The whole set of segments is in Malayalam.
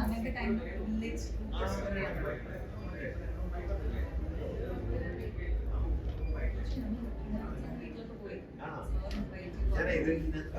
അങ്ങനത്തെ kind of village story-ആണ്. വീട്ടിലൊക്കെ പോയി. ഓപ്പൺ ആയിരുന്നു തോന്നുന്നു.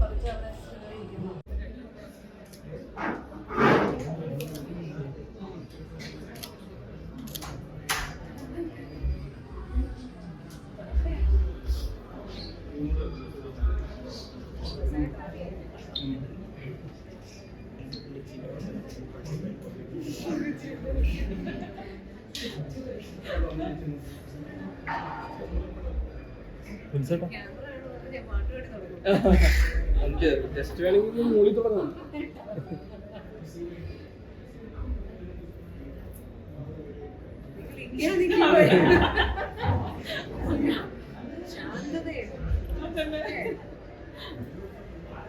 ജസ്റ്റ് വേണമെങ്കിൽ മൂളി തുടങ്ങാം ഇങ്ങനെ നിൽക്കുമ്പോഴേ. ശാന്തതയാണ്.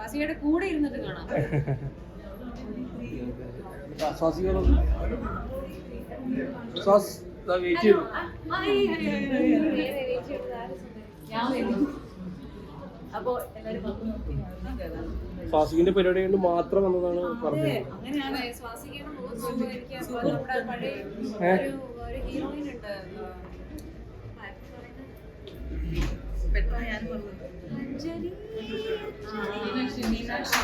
സ്വാസികയുടെ കൂടെ ഇരുന്നിട്ട് കാണാം. ശ്വാസികിന്റെ പരിപാടി കൊണ്ട് മാത്രം വന്നതാണ് പറഞ്ഞത് അങ്ങനെയാണ് സ്വാസികയുടെ മുഖം നോക്കുമ്പോൾ എനിക്ക് നമ്മുടെ പഴയ ഒരു ഒരു ഹീറോയിൻ ഉണ്ട് തന്നെ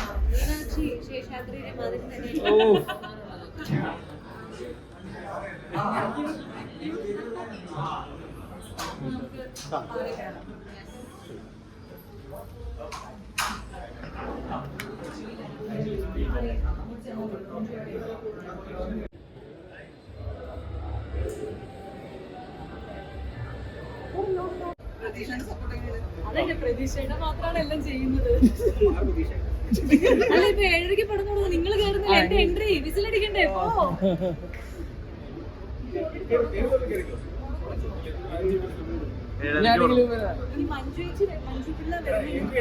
ഓ അതെന്റെ പ്രതീക്ഷയുടെ മാത്രമാണ് എല്ലാം ചെയ്യുന്നത്. അല്ല ഇപ്പൊ ഏഴരയ്ക്ക് പടന്നു നിങ്ങൾ കേറുന്നില്ല എന്റെ എൻട്രി വിസിലടിക്കണ്ടേ പോ. ഞാനെങ്കിലും വരാം ഇനി മഞ്ജു മഞ്ജു പിള്ള വരുന്നില്ല